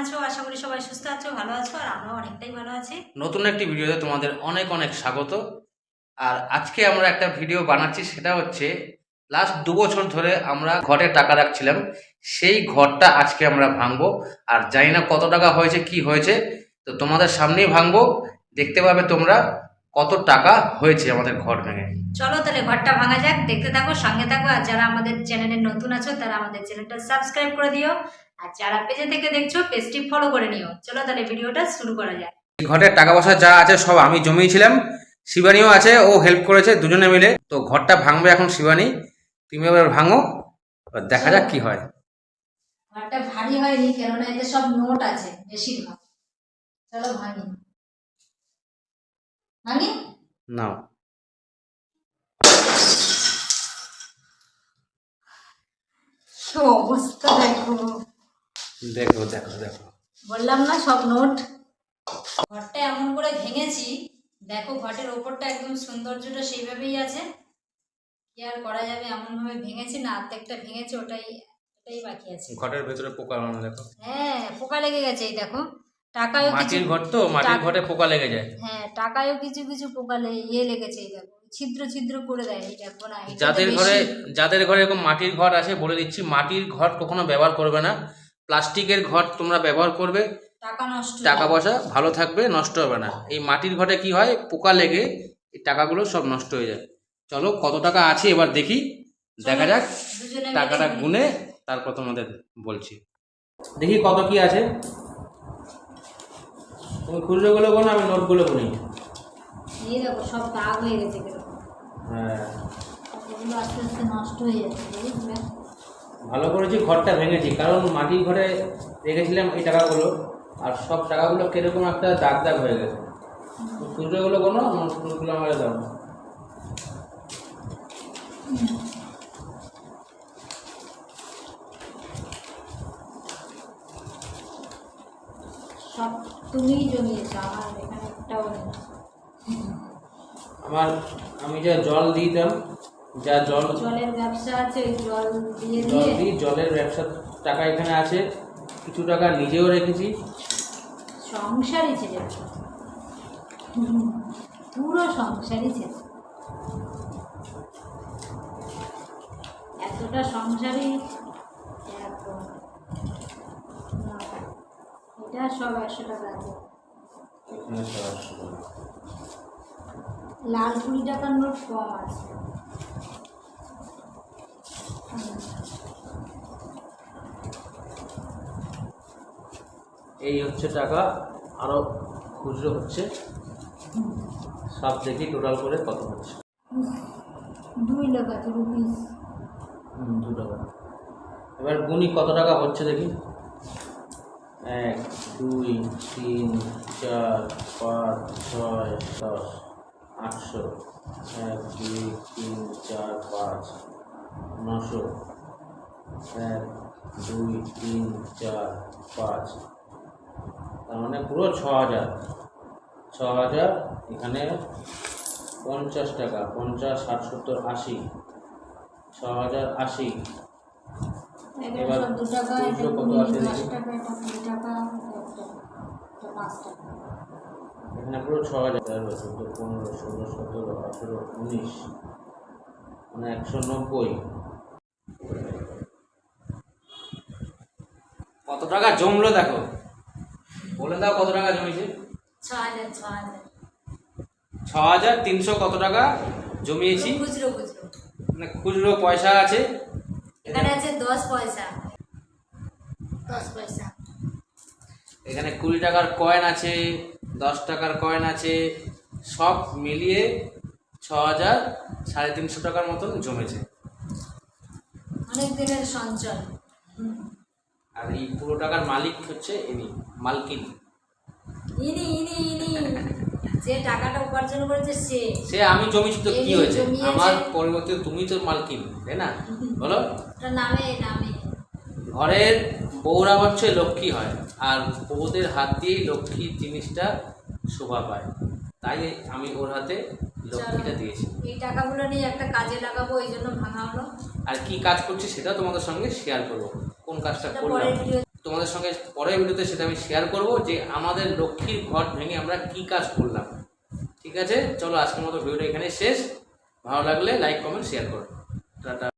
আছো? আশা করি সবাই সুস্থ আছো ভালো আছো আর আমরাও অনেকটাই ভালো আছি। নতুন একটি ভিডিওতে তোমাদের অনেক অনেক স্বাগত। আর আজকে আমরা একটা ভিডিও বানাচ্ছি সেটা হচ্ছে লাস্ট দু বছর ধরে আমরা ঘরে টাকা রাখছিলাম সেই ঘরটা আজকে আমরা ভাঙবো। আর জানি না কত টাকা হয়েছে কি হয়েছে তো তোমাদের সামনেই ভাঙবো। দেখতে পাবে তোমরা কত টাকা হয়েছে আমাদের ঘর ভেঙে। চলো তাহলে ঘরটা ভাঙা যাক দেখতে থাকো সঙ্গে থাকো আর যারা আমাদের চ্যানেলে নতুন আছো তারা আমাদের চ্যানেলটা সাবস্ক্রাইব করে দিও। আর যারা পেজে থেকে দেখছ পেজটি ফলো করে নিও। চলো তাহলে ভিডিওটা শুরু করা যাক। এই ঘরের টাকা পয়সা যা আছে সব আমি জমিয়েছিলাম। শিবানীও আছে ও হেল্প করেছে দুজনে মিলে। তো ঘরটা ভাঙবে এখন শিবানী। তুমি এবার ভাঙো দেখা যাক কি হয়। ঘরটা ভারী হয়নি কেননা এতে সব নোট আছে বেশিরভাগ। চলো ভাঙি। ভাঙি? নাও। অবস্থা দেখো। দেখো দেখো দেখো। বললাম না সব নোট। ঘরটা এমন করে ভেঙেছি দেখো ঘটের ওপরটা একদম সৌন্দর্যটা সেইভাবেই আছে। কি আর করা যাবে এমন ভাবে ভেঙেছি না অর্ধেকটা ভেঙেছে ওটাই ওটাই বাকি আছে। ঘরের ভেতরে পোকা লাগানো দেখো। হ্যাঁ পোকা লেগে গেছে এই দেখো। টাকায় কিছু মাটির ঘর তো মাটির ঘরে পোকা লেগে যায়। হ্যাঁ টাকায়ও কিছু কিছু পোকা লে- ইয়ে লেগেছে এই দেখো। ছিদ্র ছিদ্র করে দেয় এই দেখো না যাদের ঘরে যাদের ঘরে এরকম মাটির ঘর আছে বলে দিচ্ছি মাটির ঘর কখনো ব্যবহার করবে না। প্লাস্টিকের ঘর তোমরা ব্যবহার করবে। টাকা নষ্ট টাকা পয়সা ভালো থাকবে নষ্ট হবে না। এই মাটির ঘরে কি হয়? পোকা লেগে এই টাকাগুলো সব নষ্ট হয়ে যায়। চলো কত টাকা আছে এবার দেখি। দেখা যাক। টাকাটা গুনে তারপর তোমাদের বলছি। দেখি কত কি আছে। তুমি খুচরোগুলো গুলো আমি নোটগুলো গুনি এই দেখো সব দাগ হয়ে গেছে হ্যাঁ। আস্তে আস্তে নষ্ট হয়ে যাচ্ছে ভালো করেছি ঘরটা ভেঙেছি। কারণ মাটির ঘরে রেখেছিলাম এই টাকাগুলো আর সব টাকাগুলো কীরকম একটা দাগ দাগ হয়ে গেছে। খুচরোগুলো কোনো নোটগুলো আমার দাও সব তুমিই জমিয়েছো আমার এখানে একটাও নেই। আমার আমি যা জল দিতাম যা জল জলের ব্যবসা আছে জল দিয়ে জল দিয়ে জলের ব্যবসার টাকা এখানে আছে। কিছু টাকা নিজেও রেখেছি। সংসারই ছেড়ে পুরো সংসারই ছেড়ে এতটা সংসারই একদম এটা সব একশো টাকা আছে। লাল কুড়ি টাকার নোট কম আছে। এই হচ্ছে টাকা আরও খুচরো হচ্ছে। সব দেখি টোটাল করে কত হচ্ছে। দুই আছে রুপিস হুম, দু টাকা। এবার গুনি কত টাকা হচ্ছে দেখি। এক দুই তিন চার পাঁচ ছয় দশ আটশো। এক দুই তিন চার পাঁচ। নশো। এক দুই তিন চার পাঁচ। তার মানে পুরো ছ হাজার। ছ হাজার এখানে পঞ্চাশ টাকা পঞ্চাশ ষাট সত্তর আশি। ছ হাজার আশি। এখানে এবার সব দু টাকা এটা খুচরো কত আছে দশ এখানে পুরো ছ হাজার। পনেরো ষোলো সতেরো আঠেরো উনিশ। মানে একশো নব্বই। কত টাকা জমলো দেখো? বলে দাও কত টাকা জমেছে? ছ হাজার তিনশো কত টাকা জমিয়েছি? মানে খুচরো পয়সা আছে? এখানে আছে দশ পয়সা। দশ পয়সা। এখানে কুড়ি টাকার কয়েন আছে দশ টাকার কয়েন আছে সব মিলিয়ে ছ হাজার সাড়ে তিনশো টাকার মতন জমেছে। অনেক দিনের সঞ্চয়। আর এই পুরো টাকার মালিক হচ্ছে ইনি মালকিন। ইনি ইনি ইনি। যে টাকাটা উপার্জন করেছে সে। সে আমি জমিছি তো কি হয়েছে? আমার পরিবর্তে তুমি তো মালকিন তাই না? বলো। নামে নামে। ঘরের বউরা হচ্ছে লক্ষ্মী হয় আর বউদের হাত দিয়েই লক্ষ্মী জিনিসটা শোভা পায়। তাই আমি ওর হাতে লক্ষ্মীটা দিয়েছি। এই টাকাগুলো নিয়ে একটা কাজে লাগাবো এই জন্য ভাঙা হলো। আর কি কাজ করছি সেটা তোমাদের সঙ্গে শেয়ার করব। কোন কাজটা করলাম? তোমাদের সঙ্গে পরের ভিডিওতে সেটা আমি শেয়ার করব যে আমাদের লক্ষ্মীর ঘর ভেঙে আমরা কি কাজ করলাম। ঠিক আছে? চলো আজকের মতো ভিডিওটা এখানে শেষ। ভালো লাগলে লাইক কমেন্ট শেয়ার করো। টাটা।